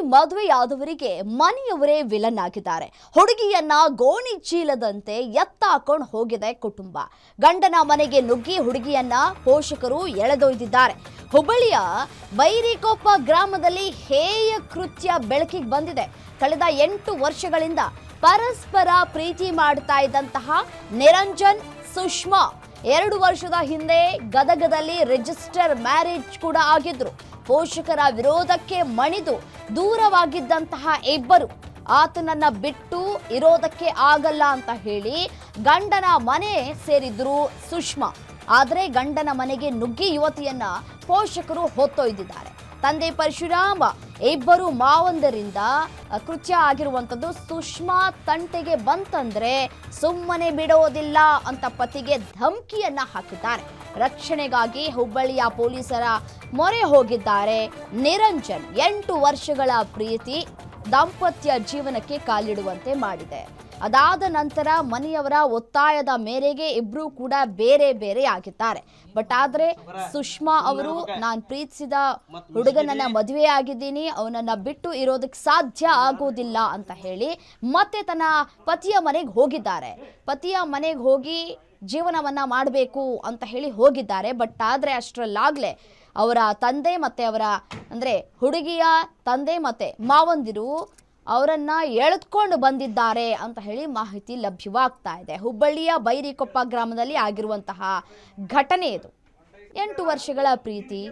ಮದುವೆಯಾದವರಿಗೆ ಮನೆಯವರೇ ವಿಲನ್ ಆಗಿದ್ದಾರೆ. ಹುಡುಗಿಯನ್ನ ಗೋಣಿ ಚೀಲದಂತೆ ಎತ್ತಾಕೊಂಡು ಹೋಗಿದೆ ಕುಟುಂಬ. ಗಂಡನ ಮನೆಗೆ ನುಗ್ಗಿ ಹುಡುಗಿಯನ್ನ ಪೋಷಕರು ಎಳೆದೊಯ್ದಿದ್ದಾರೆ. ಹುಬ್ಬಳ್ಳಿಯ ಬೈರಿಕೊಪ್ಪ ಗ್ರಾಮದಲ್ಲಿ ಹೇಯ ಕೃತ್ಯ ಬೆಳಕಿಗೆ ಬಂದಿದೆ. ಕಳೆದ ಎಂಟು ವರ್ಷಗಳಿಂದ ಪರಸ್ಪರ ಪ್ರೀತಿ ಮಾಡ್ತಾ ಇದ್ದಂತಹ ನಿರಂಜನ್, ಸುಷ್ಮಾ ಎರಡು ವರ್ಷದ ಹಿಂದೆ ಗದಗದಲ್ಲಿ ರಿಜಿಸ್ಟರ್ ಮ್ಯಾರೇಜ್ ಕೂಡ ಆಗಿದ್ರು. ಪೋಷಕರ ವಿರೋಧಕ್ಕೆ ಮಣಿದು ದೂರವಾಗಿದ್ದಂತಹ ಇಬ್ಬರು ಆತನನ್ನ ಬಿಟ್ಟು ಇರೋದಕ್ಕೆ ಆಗಲ್ಲ ಅಂತ ಹೇಳಿ ಗಂಡನ ಮನೆ ಸೇರಿದ್ರು ಸುಷ್ಮಾ. ಆದರೆ ಗಂಡನ ಮನೆಗೆ ನುಗ್ಗಿ ಯುವತಿಯನ್ನ ಪೋಷಕರು ಹೊತ್ತೊಯ್ದಿದ್ದಾರೆ. ತಂದೆ ಪರಶುರಾಮ ಇಬ್ಬರು ಮಾವಂದರಿಂದ ಕೃತ್ಯ ಆಗಿರುವಂಥದ್ದು ಸುಷ್ಮಾ ತಂಟೆಗೆ ಬಂತಂದ್ರೆ ಸುಮ್ಮನೆ ಬಿಡೋದಿಲ್ಲ ಅಂತ ಪತಿಗೆ ಧಮಕಿಯನ್ನ ಹಾಕಿದ್ದಾರೆ. ರಕ್ಷಣೆಗಾಗಿ ಹುಬ್ಬಳ್ಳಿಯ ಪೊಲೀಸರ ಮೊರೆ ಹೋಗಿದ್ದಾರೆ ನಿರಂಜನ್. ಎಂಟು ವರ್ಷಗಳ ಪ್ರೀತಿ, ದಾಂಪತ್ಯ ಜೀವನಕ್ಕೆ ಕಾಲಿಡುವಂತೆ ಮಾಡಿದೆ. ಅದಾದ ನಂತರ ಮನೆಯವರ ಒತ್ತಾಯದ ಮೇರೆಗೆ ಇಬ್ಬರೂ ಕೂಡ ಬೇರೆ ಬೇರೆ ಆಗಿದ್ದಾರೆ. ಬಟ್ ಆದ್ರೆ ಸುಷ್ಮಾ ಅವರು, ನಾನು ಪ್ರೀತಿಸಿದ ಹುಡುಗನನ್ನ ಮದುವೆ ಆಗಿದ್ದೀನಿ, ಅವನನ್ನ ಬಿಟ್ಟು ಇರೋದಕ್ಕೆ ಸಾಧ್ಯ ಆಗೋದಿಲ್ಲ ಅಂತ ಹೇಳಿ ಮತ್ತೆ ತನ್ನ ಪತಿಯ ಮನೆಗೆ ಹೋಗಿದ್ದಾರೆ. ಪತಿಯ ಮನೆಗೆ ಹೋಗಿ ಜೀವನವನ್ನ ಮಾಡಬೇಕು ಅಂತ ಹೇಳಿ ಹೋಗಿದ್ದಾರೆ. ಬಟ್ ಆದ್ರೆ ಅಷ್ಟರಲ್ಲಾಗ್ಲೆ ಅವರ ತಂದೆ ಮತ್ತೆ ಅವರ ಅಂದ್ರೆ ಹುಡುಗಿಯ ತಂದೆ ಮತ್ತೆ ಮಾವಂದಿರು ಅವರನ್ನ ಎಳೆದುಕೊಂಡು ಬಂದಿದ್ದಾರೆ ಅಂತ ಹೇಳಿ ಮಾಹಿತಿ ಲಭ್ಯವಾಗ್ತಾ ಇದೆ. ಹುಬ್ಬಳ್ಳಿಯ ಬೈರಿಕೊಪ್ಪ ಗ್ರಾಮದಲ್ಲಿ ಆಗಿರುವಂತಹ ಘಟನೆ ಇದು. ಎಂಟು ವರ್ಷಗಳ ಪ್ರೀತಿ,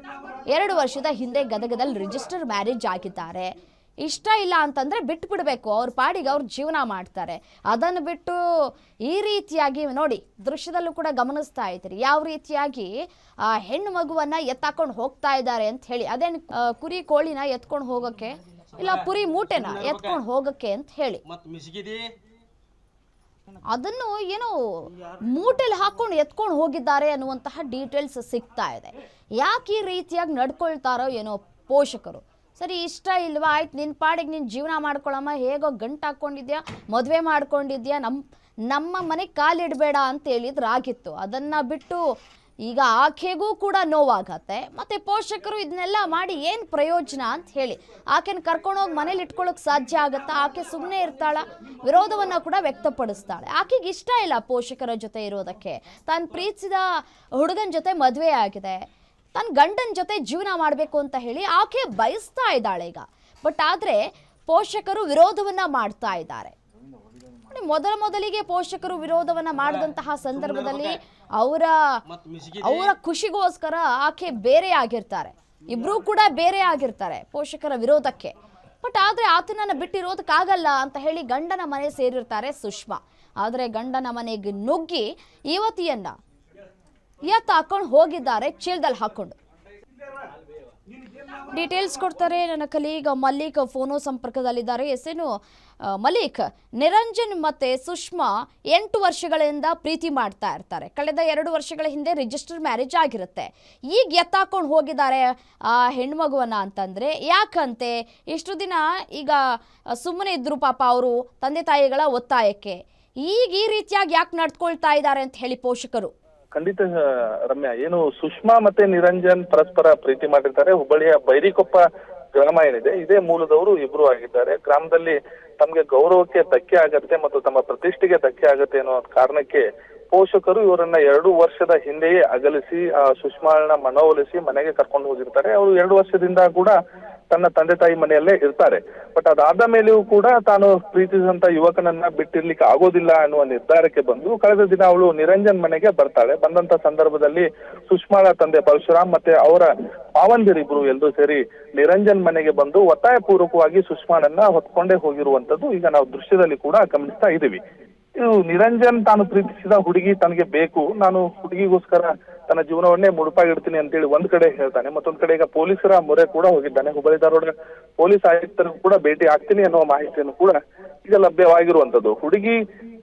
ಎರಡು ವರ್ಷದ ಹಿಂದೆ ಗದಗದಲ್ಲಿ ರಿಜಿಸ್ಟರ್ ಮ್ಯಾರೇಜ್ ಆಗಿದ್ದಾರೆ. ಇಷ್ಟ ಇಲ್ಲ ಅಂತಂದ್ರೆ ಬಿಟ್ಟು ಬಿಡಬೇಕು ಅವ್ರ ಪಾಡಿಗೆ ಅವ್ರ ಜೀವನ ಮಾಡ್ತಾರೆ. ಅದನ್ನು ಬಿಟ್ಟು ಈ ರೀತಿಯಾಗಿ ನೋಡಿ, ದೃಶ್ಯದಲ್ಲೂ ಕೂಡ ಗಮನಿಸ್ತಾ ಇದ್ದೀರಿ. ಯಾವ ರೀತಿಯಾಗಿ, ಆ, ಹೆಣ್ಣು ಮಗುವನ್ನ ಎತ್ತಾಕೊಂಡು ಹೋಗ್ತಾ ಇದ್ದಾರೆ ಅಂತ ಹೇಳಿ. ಅದೇನು ಕುರಿ ಕೋಳಿನ ಎತ್ಕೊಂಡು ಹೋಗೋಕ್ಕೆ ಇಲ್ಲ ಪುರಿ ಮೂಟೆನ? ಎತ್ಕೊಂಡು ಹೋಗಕ್ಕೆ ಅಂತ ಹೇಳಿ. ಅದನ್ನು ಏನೋ ಮೂಟೆಲಿ ಹಾಕೊಂಡು ಎತ್ಕೊಂಡು ಹೋಗಿದ್ದಾರೆ ಅನ್ನುವಂತಹ ಡೀಟೇಲ್ಸ್ ಸಿಗ್ತಾ ಇದೆ. ಯಾಕೆ ಈ ರೀತಿಯಾಗಿ ನಡ್ಕೊಳ್ತಾರೋ ಏನೋ ಪೋಷಕರು. ಸರಿ ಇಷ್ಟ ಇಲ್ವಾ? ಆಯ್ತು ನಿನ್ನ ಪಾಡಿಗೆ ನಿನ್ನ ಜೀವನ ಮಾಡ್ಕೊಳಮ್ಮ. ಹೇಗೋ ಗಂಟು ಹಾಕ್ಕೊಂಡಿದ್ಯಾ ಮದುವೆ ಮಾಡ್ಕೊಂಡಿದ್ಯಾ? ನಮ್ಮ ನಮ್ಮ ಮನೆಗೆ ಕಾಲಿಡಬೇಡ ಅಂತ ಹೇಳಿದ್ರಾಗಿತ್ತು ಅದನ್ನು ಬಿಟ್ಟು ಈಗ ಆಕೆಗೂ ಕೂಡ ನೋವಾಗತ್ತೆ. ಮತ್ತೆ ಪೋಷಕರು ಇದನ್ನೆಲ್ಲ ಮಾಡಿ ಏನು ಪ್ರಯೋಜನ ಅಂತ ಹೇಳಿ. ಆಕೆನ ಕರ್ಕೊಂಡೋಗಿ ಮನೇಲಿ ಇಟ್ಕೊಳ್ಳೋಕೆ ಸಾಧ್ಯ ಆಗುತ್ತಾ? ಆಕೆ ಸುಮ್ಮನೆ ಇರ್ತಾಳ? ವಿರೋಧವನ್ನ ಕೂಡ ವ್ಯಕ್ತಪಡಿಸ್ತಾಳೆ. ಆಕೆಗೆ ಇಷ್ಟ ಇಲ್ಲ ಪೋಷಕರ ಜೊತೆ ಇರೋದಕ್ಕೆ. ತಾನು ಪ್ರೀತಿಸಿದ ಹುಡುಗನ ಜೊತೆ ಮದುವೆ ಆಗಿದೆ. ತನ್ನ ಗಂಡನ ಜೊತೆ ಜೀವನ ಮಾಡಬೇಕು ಅಂತ ಹೇಳಿ ಆಕೆ ಬಯಸ್ತಾ ಇದ್ದಾಳೆ ಈಗ. ಬಟ್ ಆದರೆ ಪೋಷಕರು ವಿರೋಧವನ್ನ ಮಾಡ್ತಾ ಇದ್ದಾರೆ. ಮೊದಲ ಮೊದಲಿಗೆ ಪೋಷಕರು ವಿರೋಧವನ್ನ ಮಾಡಿದಂತಹ ಸಂದರ್ಭದಲ್ಲಿ ಅವರ ಅವರ ಖುಷಿಗೋಸ್ಕರ ಆಕೆ ಬೇರೆ ಆಗಿರ್ತಾರೆ. ಇಬ್ರು ಕೂಡ ಬೇರೆ ಆಗಿರ್ತಾರೆ ಪೋಷಕರ ವಿರೋಧಕ್ಕೆ. ಬಟ್ ಆದ್ರೆ ಆತನನ್ನ ಬಿಟ್ಟಿರೋದಕ್ಕಾಗಲ್ಲ ಅಂತ ಹೇಳಿ ಗಂಡನ ಮನೆ ಸೇರಿರ್ತಾರೆ ಸುಷ್ಮಾ. ಆದ್ರೆ ಗಂಡನ ಮನೆಗೆ ನುಗ್ಗಿ ಯುವತಿಯನ್ನ ಎತ್ತ ಹಾಕೊಂಡು ಹೋಗಿದ್ದಾರೆ ಚೀಲದಲ್ಲಿ ಹಾಕೊಂಡು. ಡೀಟೇಲ್ಸ್ ಕೊಡ್ತಾರೆ. ನನ್ನ ಕಲೀಗ್ ಮಲ್ಲಿಕ್ ಫೋನೋ ಸಂಪರ್ಕದಲ್ಲಿದ್ದಾರೆ. ಎಸ್ ಏನು ಮಲ್ಲಿಕ್. ನಿರಂಜನ್ ಮತ್ತೆ ಸುಷ್ಮಾ ಎಂಟು ವರ್ಷಗಳಿಂದ ಪ್ರೀತಿ ಮಾಡ್ತಾ ಇರ್ತಾರೆ. ಕಳೆದ ಎರಡು ವರ್ಷಗಳ ಹಿಂದೆ ರಿಜಿಸ್ಟರ್ ಮ್ಯಾರೇಜ್ ಆಗಿರುತ್ತೆ. ಈಗ ಎತ್ತಾಕೊಂಡು ಹೋಗಿದ್ದಾರೆ, ಆ, ಹೆಣ್ಮಗುವನ್ನ ಅಂತಂದ್ರೆ. ಯಾಕಂತೆ? ಇಷ್ಟು ದಿನ ಈಗ ಸುಮ್ಮನೆ ಇದ್ರು ಪಾಪ ಅವರು ತಂದೆ ತಾಯಿಗಳ ಒತ್ತಾಯಕ್ಕೆ. ಈಗ ಈ ರೀತಿಯಾಗಿ ಯಾಕೆ ನಡ್ಕೊಳ್ತಾ ಇದ್ದಾರೆ ಅಂತ ಹೇಳಿ ಪೋಷಕರು. ಖಂಡಿತ ರಮ್ಯಾ, ಏನು ಸುಷ್ಮಾ ಮತ್ತೆ ನಿರಂಜನ್ ಪರಸ್ಪರ ಪ್ರೀತಿ ಮಾಡಿರ್ತಾರೆ. ಹುಬ್ಬಳ್ಳಿಯ ಬೈರಿಕೊಪ್ಪ ಗ್ರಾಮ ಏನಿದೆ ಇದೇ ಮೂಲದವರು ಇಬ್ರು ಆಗಿದ್ದಾರೆ. ಗ್ರಾಮದಲ್ಲಿ ತಮಗೆ ಗೌರವಕ್ಕೆ ಧಕ್ಕೆ ಆಗತ್ತೆ ಮತ್ತು ತಮ್ಮ ಪ್ರತಿಷ್ಠೆಗೆ ಧಕ್ಕೆ ಆಗತ್ತೆ ಅನ್ನೋ ಕಾರಣಕ್ಕೆ ಪೋಷಕರು ಇವರನ್ನ ಎರಡು ವರ್ಷದ ಹಿಂದೆಯೇ ಅಗಲಿಸಿ, ಆ, ಸುಷ್ಮಾಳನ್ನ ಮನವೊಲಿಸಿ ಮನೆಗೆ ಕರ್ಕೊಂಡು ಹೋಗಿರ್ತಾರೆ. ಅವರು ಎರಡು ವರ್ಷದಿಂದ ಕೂಡ ತನ್ನ ತಂದೆ ತಾಯಿ ಮನೆಯಲ್ಲೇ ಇರ್ತಾರೆ. ಬಟ್ ಅದಾದ ಮೇಲೆಯೂ ಕೂಡ ತಾನು ಪ್ರೀತಿಸಿದಂತ ಯುವಕನನ್ನ ಬಿಟ್ಟಿರ್ಲಿಕ್ಕೆ ಆಗೋದಿಲ್ಲ ಅನ್ನುವ ನಿರ್ಧಾರಕ್ಕೆ ಬಂದು ಕಳೆದ ದಿನ ಅವಳು ನಿರಂಜನ್ ಮನೆಗೆ ಬರ್ತಾಳೆ. ಬಂದಂತ ಸಂದರ್ಭದಲ್ಲಿ ಸುಷ್ಮಾಳ ತಂದೆ ಪರಶುರಾಮ್ ಮತ್ತೆ ಅವರ ಮಾವಂದಿರಿಬ್ರು ಎಲ್ಲರೂ ಸೇರಿ ನಿರಂಜನ್ ಮನೆಗೆ ಬಂದು ಒತ್ತಾಯ ಪೂರ್ವಕವಾಗಿ ಸುಷ್ಮಾಳನ್ನ ಹೊತ್ಕೊಂಡೇ ಹೋಗಿರುವಂತದ್ದು ಈಗ ನಾವು ದೃಶ್ಯದಲ್ಲಿ ಕೂಡ ಗಮನಿಸ್ತಾ ಇದ್ದೀವಿ. ಇದು ನಿರಂಜನ್ ತಾನು ಪ್ರೀತಿಸಿದ ಹುಡುಗಿ ತನಗೆ ಬೇಕು. ನಾನು ಹುಡುಗಿಗೋಸ್ಕರ ತನ್ನ ಜೀವನವನ್ನೇ ಮುಡುಪಾಗಿಡ್ತೀನಿ ಅಂತೇಳಿ ಒಂದ್ ಕಡೆ ಹೇಳ್ತಾನೆ. ಮತ್ತೊಂದ್ ಕಡೆ ಈಗ ಪೊಲೀಸರ ಮೊರೆ ಕೂಡ ಹೋಗಿದ್ದಾನೆ. ಹುಬ್ಬಳ್ಳಿ ಧಾರವಾಡ ಪೊಲೀಸ್ ಆಯುಕ್ತರಿಗೂ ಕೂಡ ಭೇಟಿ ಆಗ್ತೀನಿ ಅನ್ನುವ ಮಾಹಿತಿಯನ್ನು ಕೂಡ ಈಗ ಲಭ್ಯವಾಗಿರುವಂತದ್ದು. ಹುಡುಗಿ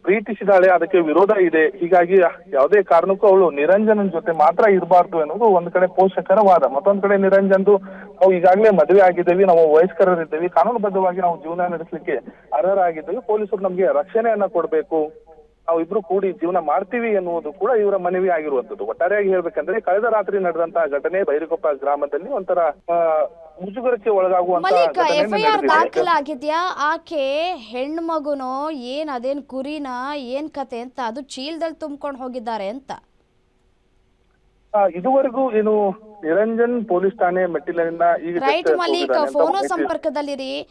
ಪ್ರೀತಿಸಿದಾಳೆ, ಅದಕ್ಕೆ ವಿರೋಧ ಇದೆ. ಹೀಗಾಗಿ ಯಾವುದೇ ಕಾರಣಕ್ಕೂ ಅವಳು ನಿರಂಜನನ್ ಜೊತೆ ಮಾತ್ರ ಇರಬಾರ್ದು ಎನ್ನುವುದು ಒಂದ್ ಕಡೆ ಪೋಷಕರ ವಾದ. ಮತ್ತೊಂದ್ ಕಡೆ ನಿರಂಜನ್ದು ನಾವು ಈಗಾಗಲೇ ಮದುವೆ ಆಗಿದ್ದೇವೆ, ನಾವು ವಯಸ್ಕರರಿದ್ದೇವೆ, ಕಾನೂನುಬದ್ಧವಾಗಿ ನಾವು ಜೀವನ ನಡೆಸಲಿಕ್ಕೆ ಅರ್ಹರಾಗಿದ್ದೇವೆ, ಪೊಲೀಸರು ನಮ್ಗೆ ರಕ್ಷಣೆಯನ್ನ ಕೊಡಬೇಕು. ನಾವು ಇಬ್ರು ಕೂಡಿ ಜೀವನ ಮಾಡ್ತೀವಿ ಎನ್ನುವುದು ಕೂಡ ಇವರ ಮನವಿ ಆಗಿರುವಂತದ್ದು. ಒಟ್ಟಾರೆಯಾಗಿ ಹೇಳ್ಬೇಕಂದ್ರೆ, ಕಳೆದ ರಾತ್ರಿ ನಡೆದಂತಹ ಘಟನೆ ಬೈರಿಕೊಪ್ಪ ಗ್ರಾಮದಲ್ಲಿ ಒಂಥರ ಮುಜುಗರಕ್ಕೆ ಒಳಗಾಗುವಂತ ಮಲಿಕ್ ಘಟನೆ ಎಫ್ ಐ ಆರ್ ದಾಖಲಾಗಿದ್ಯಾ ಆಕೆ ಹೆಣ್ಮಗುನೋ ಏನ್ ಅದೇನ್ ಕುರಿನ ಏನ್ ಕತೆ ಅಂತ ಅದು ಚೀಲದಲ್ಲಿ ತುಂಬಿಕೊಂಡು ಹೋಗಿದ್ದಾರೆ ಅಂತ. ಇದುವರೆಗೂ ಏನು ನಿರಂಜನ್ ಪೊಲೀಸ್ ಠಾಣೆ ಮೆಟ್ಟಿಲಿನಿಂದ ಈಗ ರೈಟ್ ಹೋಗಿದ್ದಾನೆ ಅಂತ ಸಂಪರ್ಕದಲ್ಲಿರಿ.